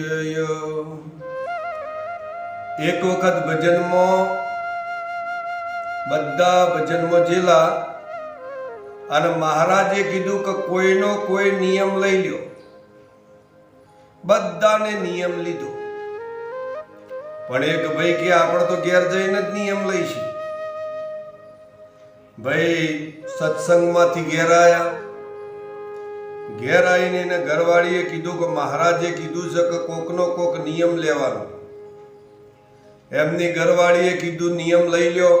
જય એક વખત ભજનમાં બધા ભજનમાં જેલા અને મહારાજે કીધું કે કોઈનો કોઈ નિયમ લઈ લ્યો. બધાને નિયમ લીધો. પણ એક ભાઈ કે, આપણે તો ઘેર જઈને જ નિયમ લઈશું. ભાઈ સત્સંગમાંથી ઘેર આવ્યા ઘેર આવીને એને ઘરવાળીએ કીધું કે મહારાજે કીધું છે કે કોકનો કોક નિયમ લેવાનો. એમની ઘરવાળીએ કીધું, નિયમ લઈ લ્યો.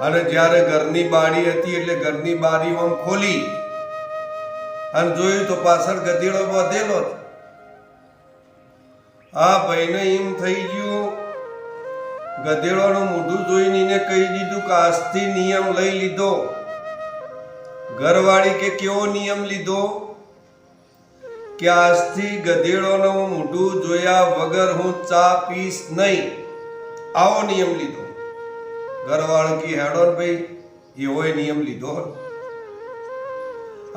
અને જ્યારે ઘરની બારી હતી એટલે ઘરની બારી આમ ખોલી અને જોયું તો પાછળ ગધેડો વધેલો જ. આ ભાઈને એમ થઈ ગયું, ગધેડોનું મોઢું જોઈને એને કહી દીધું કે આજથી નિયમ લઈ લીધો. ઘરવાળી કે કેવો નિયમ લીધો? કે આજથી ગધેડોનું મોઢું જોયા વગર હું ચા પીશ નહીં. આવો નિયમ લીધો. ઘરવાળો કી હેડો ને ભાઈ એવો નિયમ લીધો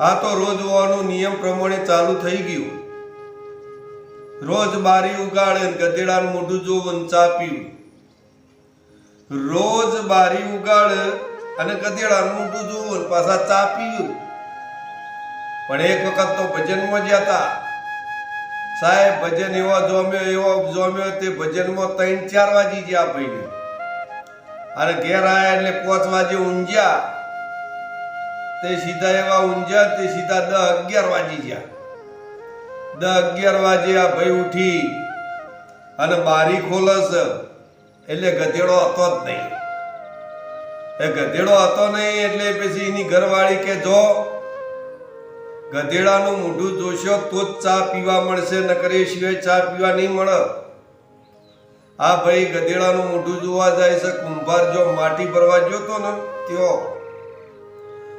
આ તો રોજ હોવાનું નિયમ પ્રમાણે ચાલુ થઈ ગયું. રોજ બારી ઉગાડે ગધેડાનું મોઢું જોવું ચા પીવું. રોજ બારી ઉગાડે અને ગધેડાનું મોઢું જોવું અને પાછા ચા પીવું પણ એક વખત તો ભજનમાં ગયા હતા. સાહેબ, ભજન એવા જોમ્યો, એવો જોમ્યો તે ભજનમાં ત્રણ, ચાર વાગી ગયા ભાઈને. અને ઘેર આવ્યા એટલે પાંચ વાગે ઊંઝ્યા તે સીધા એવા ઊંઝ્યા તે સીધા દસ અગિયાર વાગી ગયા. દસ અગિયાર વાગે આ ભાઈ ઉઠી અને બારી ખોલસ. એટલે ગધેડો હતો જ નહીં. એ ગધેડો હતો નહીં એટલે પછી એની ઘરવાળી કે, જો, ગધેડાનું મોઢું જોશો તો જ ચા પીવા મળશે, નકર એ સિવાય ચા પીવા નહીં મળે. આ ભાઈ, ગધેડાનું મોઢું જોવા જાય છે, કુંભાર જો માટી ભરવા ગયો તો ને, ત્યો.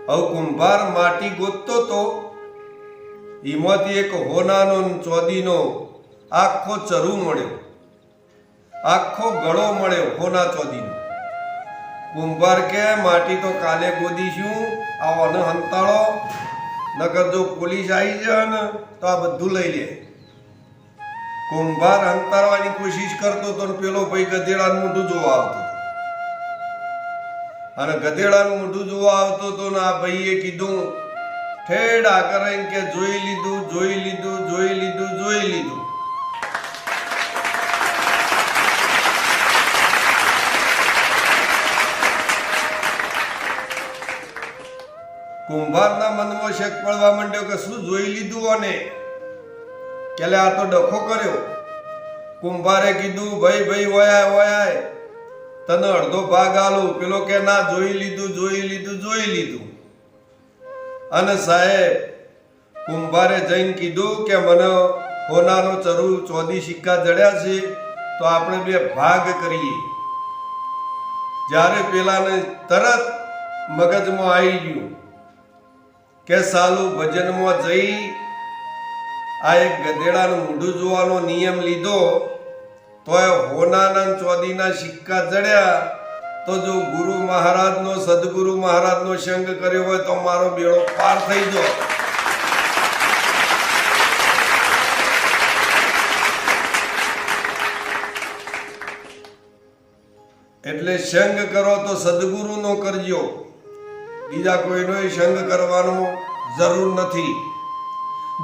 હવે કુંભાર માટી ગોતતો તો, એમાંથી એક હોનાનો ચોદીનો આખો ચરુ મળ્યો. આખો ગળો મળ્યો હોના ચોદીનો. કુંભાર કે માટી તો કાલે ગોદીશું. આવો ન હંતાળો. નગર જો પોલીસ આવી જાય ને, તો આ બધું લઈ લે. કુંભાર હંતાડવાની કોશિશ કરતો તો પેલો ભાઈ ગધેડાનું મોઢું જોવા આવતો. અને ગધેડાનું મોઢું જોવા આવતો તો ને આ ભાઈએ કીધું, ઠેડ કરે કે જોઈ લીધું જોઈ લીધું જોઈ લીધું જોઈ લીધું. કુંભારના મનમાં શેક પડવા માંડ્યો કે શું જોઈ લીધું અને? કેલે આ તો ડખો કર્યો. કુંભારે કીધું, ભાઈ ભાઈ ઓયાય ઓયાય તને અડધો ભાગ આલું. પેલો કે, ના, જોઈ લીધું જોઈ લીધું જોઈ લીધું. અને સાહેબ, કુંભારે જઈને કીધું કે, મને હોનાનો ચરુ ચોદી સિક્કા જડ્યા છે, તો આપણે બે ભાગ કરીએ. જ્યારે પેલાને તરત મગજમાં આવી ગયું. કે સાલું ભજનમાં જઈ આ એક ગધેડાનું મૂઢું જોવાનો નિયમ લીધો તો એ હોનાનંદ ચોદીના સિક્કા ચડ્યા, તો જો ગુરુ મહારાજનો, સદગુરુ મહારાજનો સંગ કર્યો હોય તો મારો બેડો પાર થઈ ગયો. એટલે સંગ કરો તો સદગુરુનો કરજો. બીજા કોઈનો સંગ કરવાનો જરૂર નથી.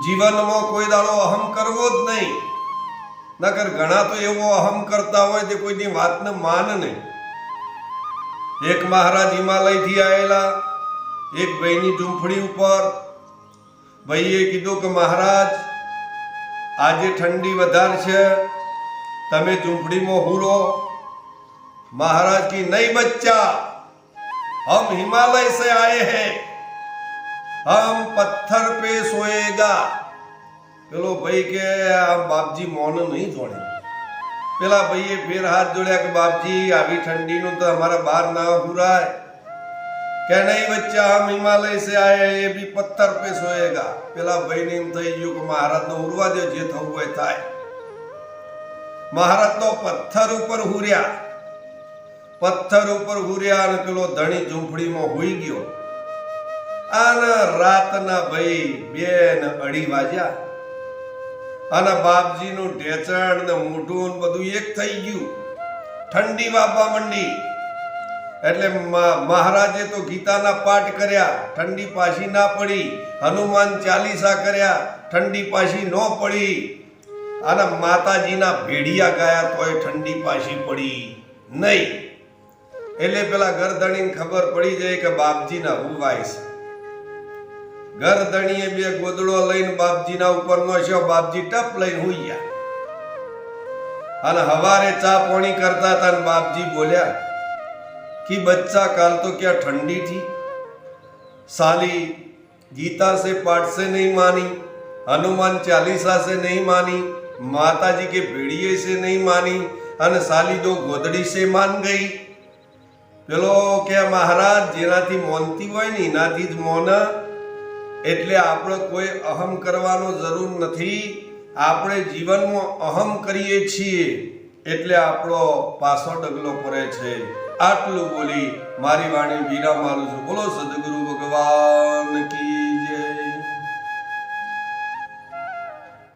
જીવનમાં કોઈ દાડો અહમ કરવો જ નહીં. નકર ઘણા તો એવો અહમ કરતા હોય તે કોઈની વાતને માન નહીં. એક મહારાજ હિમાલયથી આવેલા એક ભાઈની ઝૂંફડી ઉપર. ભાઈએ કીધું કે મહારાજ, આજે ઠંડી વધારે છે, તમે ઝૂંપડીમાં હુરો. મહારાજ કી નહીં બચ્ચા. हम हिमालय से आए हैं। हम पत्थर पे सोएगा। પેલો ભાઈ કે આ બાપજી મૌન નહીં જોડે પેલા ભાઈએ ફેર હાથ જોડ્યા કે બાપજી આવી ઠંડીનું તો અમારા બહાર ના પુરાય કે નહીં બચ્ચા હમ હિમાલય સે આયે એ બી પથ્થર પે સોએગા પેલા ભાઈને એમ થઈ ગયું કે મહારાજ નો ઉરવા દે જે થવું હોય થાય મહારાજ તો પથ્થર ઉપર હુર્યા પથ્થર ઉપર હુર્યા અને પેલો ધણી ઝૂંપડીમાં હોઈ ગયો. આના રાતના ભાઈ બે ને અઢી વાગ્યા. અને બાપજીનું ઢેચણ ને મોઢું બધું એક થઈ ગયું. ઠંડી વાપવા મંડી. એટલે મહારાજે તો ગીતાના પાઠ કર્યા, ઠંડી પાછી ના પડી. હનુમાન ચાલીસા કર્યા, ઠંડી પાછી ન પડી. અને માતાજીના ભેડિયા ગયા તોય ઠંડી પાછી પડી નહીં. એટલે પેલા ગરધણીને ખબર પડી જાય કે બાપજીના હુવાય છે. ગરધણીએ બે ગોદડો લઈને બાપજીના ઉપરનો છે બાપજી ટપ લઈને હુઈયા અને હવારે ચા પોણી કરતા હતા ને બાપજી બોલ્યા, કે બચ્ચા, કાલ તો ક્યાં ઠંડી થી? સાલી ગીતા સે પાઠ સે નહીં માની, હનુમાન ચાલીસા સે નહીં માની, માતાજી કે ભેડીએ સે નહીં માની, અને સાલી દો ગોદડી સે માન ગઈ. પેલો કે મહારાજ જેનાથી મોનતી હોય ને એનાથી જ મોન. એટલે આપણે કોઈ અહમ કરવાનો જરૂર નથી. આપણે જીવનમાં અહમ કરીએ છીએ. એટલે આપણો પાછો ડગલો પડે છે. આટલું બોલી મારી વાણી વીરા મારું છું. બોલો સદગુરુ ભગવાન કી